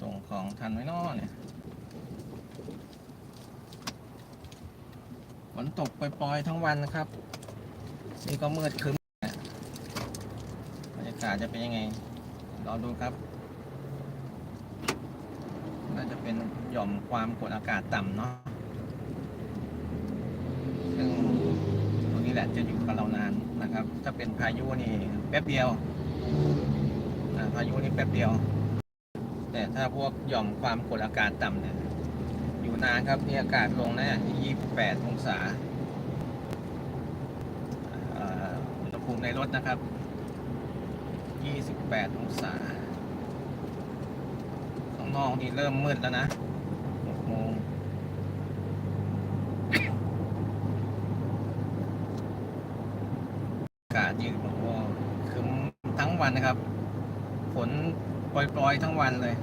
ส่งของทันไหมน้อเนี่ยฝนตกปล่อยๆทั้งวันนะครับ นี่ก็มืดครึ้มเนี่ยบรรยากาศจะเป็นยังไงรอดูครับ น่าจะเป็นหย่อมความกดอากาศต่ำเนาะซึ่งตรงนี้แหละจะอยู่กับเรานานนะครับ ถ้าเป็นพายุนี่แป๊บเดียวพายุนี่แป๊บเดียว แต่ถ้าพวกหย่อมความกดอากาศต่ำเนี่ยอยู่นานครับนี่อากาศลงนะที่28องศาอ่าอุณหภูมิในรถนะครับ28องศาข้างนอกนี่เริ่มมืดแล้วนะ6โมงอากาศยืนโอ้โหครึ้มทั้งวันนะครับฝน ปล่อยๆทั้งวันเลย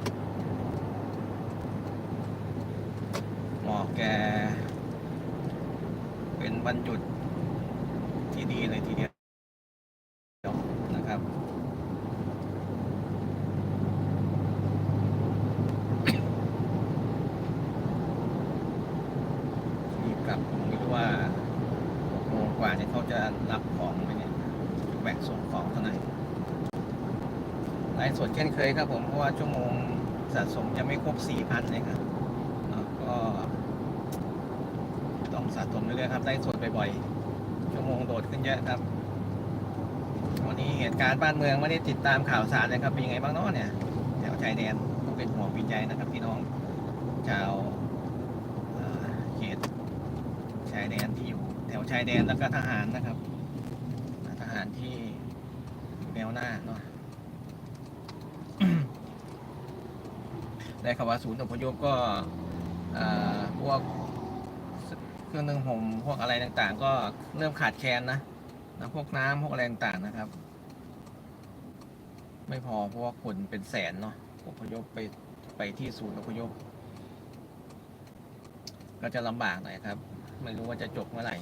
หมอกแก เป็นวันหยุดที่ดีเลยทีเดียวนะครับรีบกลับผมไม่รู้ว่าหกโมงกว่าเนี่ยเขาจะรับของไหมเนี่ยแบกส่งของเท่าไหร่ ลฟ์สดเช่นเคยครับผมเพราะว่าชั่วโมงสะสมยังไม่ครบสี่พันเลยครับก็ต้องสะสมเรื่อยๆครับไลฟ์สดบ่อยๆชั่วโมงโดดขึ้นเยอะครับ วันนี้เหตุการณ์บ้านเมืองไม่ได้ติดตามข่าวสารเลยครับเป็นยังไงบ้างเนาะเนี่ยแถวชายแดนต้องเป็นห่วงวิจัยนะครับพี่น้องชาวเขตชายแดนที่อยู่แถวชายแดนแล้วก็ทหารนะครับ ทหารที่แนวหน้าเนาะ ได้ข่าว่าศูนย์อพยพก็อ่อพวกเครื่องนึ่งห่มพวกอะไรต่างๆ ก็เริ่มขาดแคลนนะนะพวกน้ำพวกอะไรต่างๆนะครับ ไม่พอเพราะว่าคนเป็นแสนเนาะอพยพไปไปที่ศูนย์อพยพ ก็จะลำบากหน่อยครับ ไม่รู้ว่าจะจบเมื่อไหร่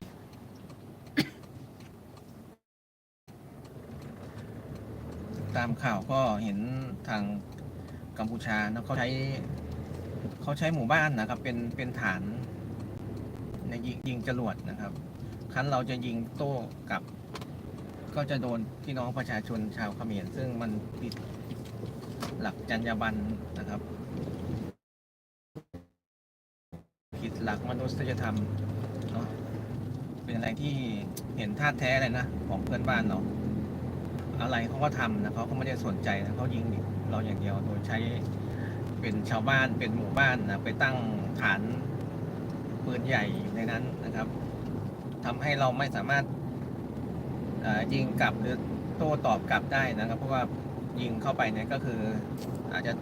ตามข่าวก็เห็นทาง กัมพูชานะเขาใช้เขาใช้หมู่บ้านนะครับ เป็นเป็นฐานในยิงยิงจรวดนะครับ ครั้นเราจะยิงโต้กลับ ก็จะโดนพี่น้องประชาชนชาวเขมรซึ่งมันผิดหลักจรรยาบรรณนะครับผิดหลักมนุษยธรรมเนาะเป็นอะไรที่เห็นท่าแท้เลยนะ ของเพื่อนบ้านเราอะไรเขาก็ทำนะเขาก็ไม่ได้สนใจนะเขายิง เราอย่างเดียวโดยใช้เป็นชาวบ้านเป็นหมู่บ้านนะไปตั้งฐานปืนใหญ่อยู่ในนั้นนะครับทำให้เราไม่สามารถยิงกลับหรือโต้ตอบกลับได้นะครับ เพราะว่ายิงเข้าไปเนี่ยก็คืออาจจะ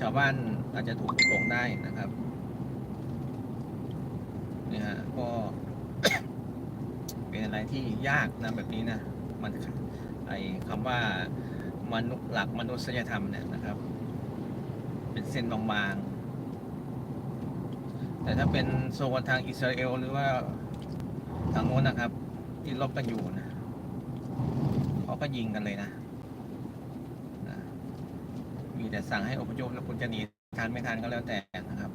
ชาวบ้านอาจจะถูกลงได้นะครับเนี่ยฮะก็เป็นอะไรที่ยากนะแบบนี้นะมันไอคำว่า มนุษย์หลักมนุษยธรรมเนี่ยนะครับ เป็นเส้นบางๆ แต่ถ้าเป็นโซนทางอิสราเอลหรือว่าทางโน้นนะครับ ที่ลบกันอยู่นะเขาก็ยิงกันเลยนะนะมีแต่สั่งให้อพยพแล้วคุณจะหนีทันไม่ทันก็แล้วแต่นะครับ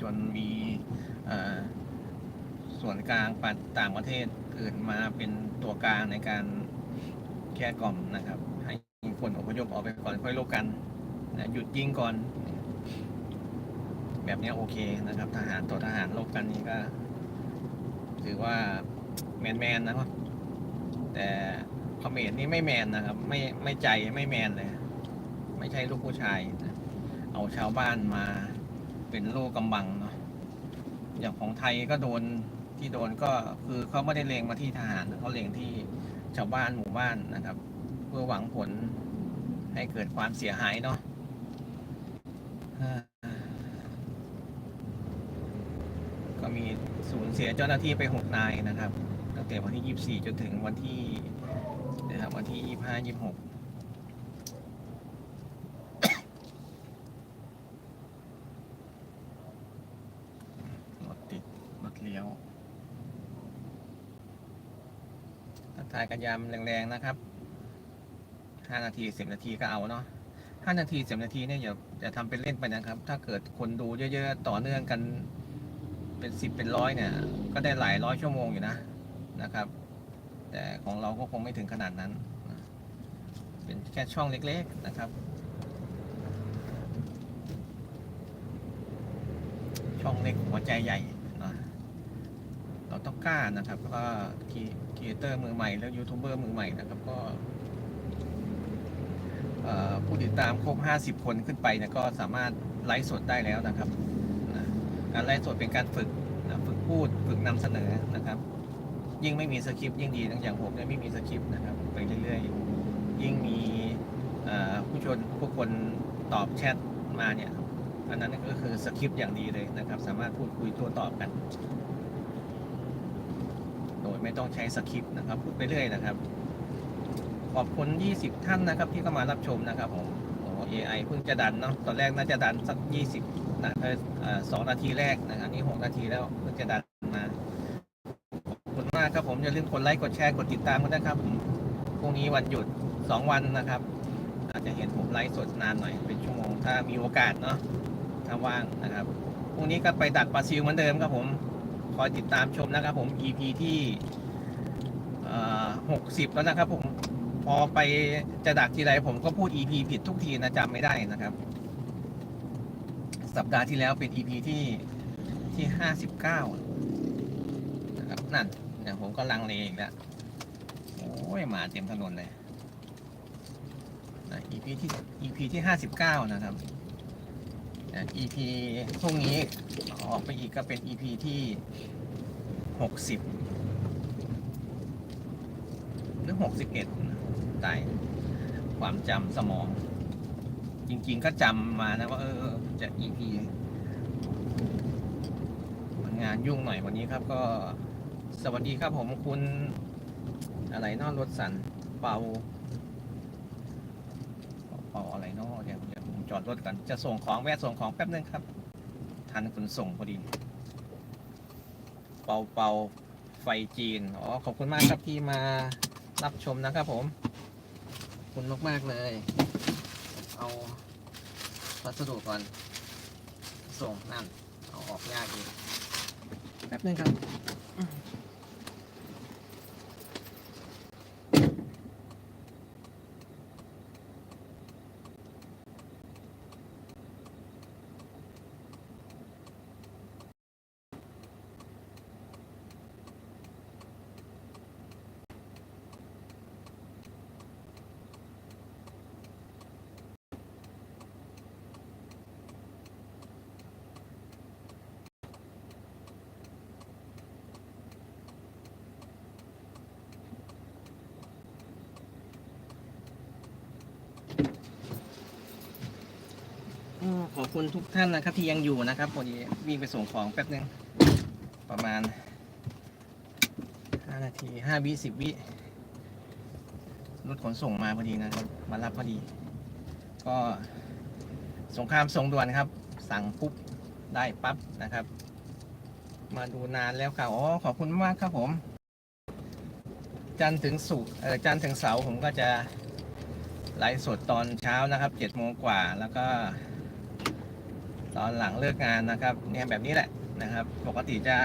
จนมีส่วนกลางปัดต่างประเทศอื่นมาเป็นตัวกลางในการ แก้กล่อมนะครับ ให้คนอพยพออกไปก่อนค่อยลบกันนะหยุดยิงก่อน แบบนี้โอเคนะครับ ทหารตัวทหารลบกันนี่ก็ ถือว่าแมนแมนๆนะครับ แต่เขมรนี่ไม่แมนนะครับ ไม่ไม่ใจไม่แมนเลย ไม่ใช่ลูกผู้ชายนะเอาชาวบ้านมาเป็นโลกกำบังเนาะอย่างของไทยก็โดนที่โดนก็คือเขาไม่ได้เลงมาที่ทหารเขาเลงที่ ชาวบ้านหมู่บ้านนะครับ เพื่อหวังผลให้เกิดความเสียหายเนาะก็มีสูญเสียเจ้าหน้าที่ไปหกนายนะครับตั้งแต่วันที่ยี่สี่จนถึงวันที่นะครับวันที่ยี่ห้ายี่หก รถติด รถเลี้ยว ทายกันยามแรงๆนะครับห้านาทีสิบนาทีก็เอาเนาะห้านาทีสิบนาทีเนี่ยอย่าอย่าทำเป็นเล่นไปนะครับ ถ้าเกิดคนดูเยอะๆต่อเนื่องกันเป็นสิบเป็นร้อยเนี่ย ก็ได้หลายร้อยชั่วโมงอยู่นะนะครับ แต่ของเราก็คงไม่ถึงขนาดนั้น เป็นแค่ช่องเล็กๆนะครับ ช่องเล็กหัวใจใหญ่นะเราต้องกล้านะครับก็ค รีเอเตอร์มือใหม่แล้วยูทูบเบอร์มือใหม่นะครับก็ผู้ติดตามครบ 50 คนขึ้นไปนี่ยก็สามารถไลฟ์สดได้แล้วนะครับนะการไลฟ์สดเป็นการฝึกนะฝึกพูดฝึกนำเสนอนะครับ ยิ่งไม่มีสคริปต์ยิ่งดีทั้งอย่างผมเนี่ยไม่มีสคริปต์นะครับไปเรื่อยๆ ยิ่งมีผู้ชนผู้คนตอบแชทมาเนี่ยอันนั้นก็คือสคริปต์อย่างดีเลยนะครับ สามารถพูดคุยโต้ตอบกัน ดยไม่ต้องใช้สคริปต์นะครับพูดไปเรื่อยนะครับ ขอบคุณ 20 ท่านนะครับ ที่เข้ามารับชมนะครับผมโอ้ AI เพิ่งจะดันเนาะตอนแรกน่าจะดันสัก 20นะเออสองนาทีแรกนะครับอันนี้ 6 นาทีแล้วเพิ่งจะดันมาขอบคุณมากครับผมอย่าลืมกดไลค์กดแชร์กดติดตามกันนะครับผมพรุ่งนี้วันหยุด 2 วันนะครับ อาจจะเห็นผมไลฟ์สดนานหน่อยเป็นชั่วโมงถ้ามีโอกาสเนาะถ้าว่างนะครับพรุ่งนี้ก็ไปดักปลาซิลเหมือนเดิมครับผม คอยติดตามชมนะครับผม EP ที่หกสิบแล้วนะครับผม พอไปจะดักทีไรผมก็พูด EP ผิดทุกทีนะจำไม่ได้นะครับ สัปดาห์ที่แล้วเป็น EP ที่ที่ห้าสิบเก้านะครับนั่นเนี่ยผมก็ลังเลอีกแล้วโอ้ยหมาเต็มถนนเลยนะ EP ที่ EP ที่ห้าสิบเก้านะครับ นะ EP พรุ่งนี้ออกไปอีกก็เป็น EP ที่หกสิบหรือหกสิบเอ็ดตายความจำสมอง จริง ๆ ก็จำมานะว่าเออจะ EP มันงานยุ่งหน่อยวันนี้ครับก็สวัสดีครับผมคุณอะไรนอกรถสันเปาเปาอะไรนาะเดี๋ย จอดรถก่อนจะส่งของแวะส่งของแป๊บนึงครับ ทันขนส่งพอดี เป่าเป่าไฟจีน อ๋อ ขอบคุณมากครับที่มารับชมนะครับผม คุณมากๆเลย เอาวัสดุก่อน ส่งนั่น เอาออกยากอีกแป๊บนึงครับ อืมขอบคุณทุกท่านนะครับที่ยังอยู่นะครับพอดีวิ่งไปส่งของแป๊บนึง ประมาณห้านาทีห้าวิสิบวิ รถขนส่งมาพอดีนะครับ มารับพอดี ก็สงครามส่งด่วนครับ สั่งปุ๊บ ได้ปั๊บนะครับ มาดูนานแล้วค่ะอ๋อขอบคุณมากครับผม จันถึงศุกร์เออจันถึงเสาร์ผมก็จะไลฟ์สดตอนเช้านะครับเจ็ดโมงกว่าแล้วก็ ตอนหลังเลิกงานนะครับ เนี่ยแบบนี้แหละนะครับ ปกติจะ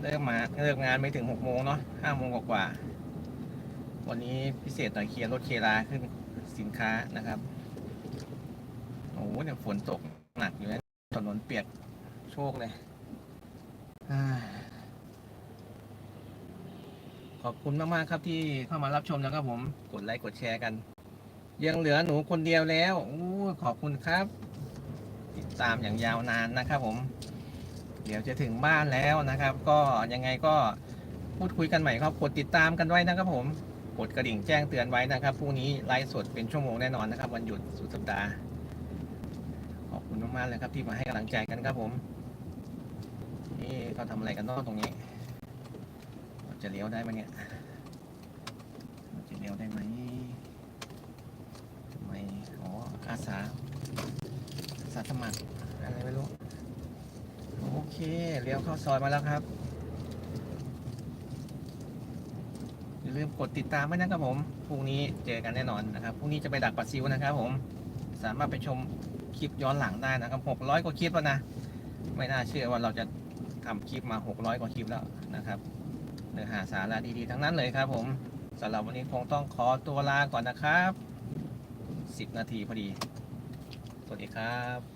เลิกมาเลิกงานไม่ถึงหกโมงเนาะห้าโมงกว่าๆวันนี้พิเศษหน่อยเคลียร์รถเคลียร์ลาขึ้นสินค้านะครับโอ้โหเนี่ยฝนตกหนักอยู่นะถนนเปียกโชคเลยขอบคุณมาก ๆ ครับที่เข้ามารับชมนะครับผม กดไลค์ กดแชร์กัน ยังเหลือหนูคนเดียวแล้วโอ้ขอบคุณครับ ติดตามอย่างยาวนานนะครับผม เดี๋ยวจะถึงบ้านแล้วนะครับ ก็ยังไงก็พูดคุยกันใหม่ครับกดติดตามกันไว้นะครับผมกดกระดิ่งแจ้งเตือนไว้นะครับพรุ่งนี้ไลฟ์สดเป็นชั่วโมงแน่นอนนะครับ วันหยุดสุดสัปดาห์ขอบคุณมากๆเลยครับที่มาให้กำลังใจกันครับผม นี่เขาทำอะไรกันนอกตรงนี้จะเลี้ยวได้ไหมเนี่ยจะเลี้ยวได้ไหมทำไมอ๋ออาสา สาสมัครอะไรไม่รู้ โอเค เลี้ยวเข้าซอยมาแล้วครับเลืมกดติดตามไว้นะครับผม พรุ่งนี้เจอกันแน่นอนนะครับ พรุ่งนี้จะไปดักปลาซิวนะครับผม สามารถไปชมคลิปย้อนหลังได้นะครับ600กว่าคลิปแล้วนะ ไม่น่าเชื่อว่าเราจะทำคลิปมา600กว่าคลิปแล้วนะครับ เนื้อหาสาระดีๆทั้งนั้นเลยครับ ผมสำหรับวันนี้คงต้องขอตัวลาก่อนนะครับ10นาทีพอดี วัสดีครับ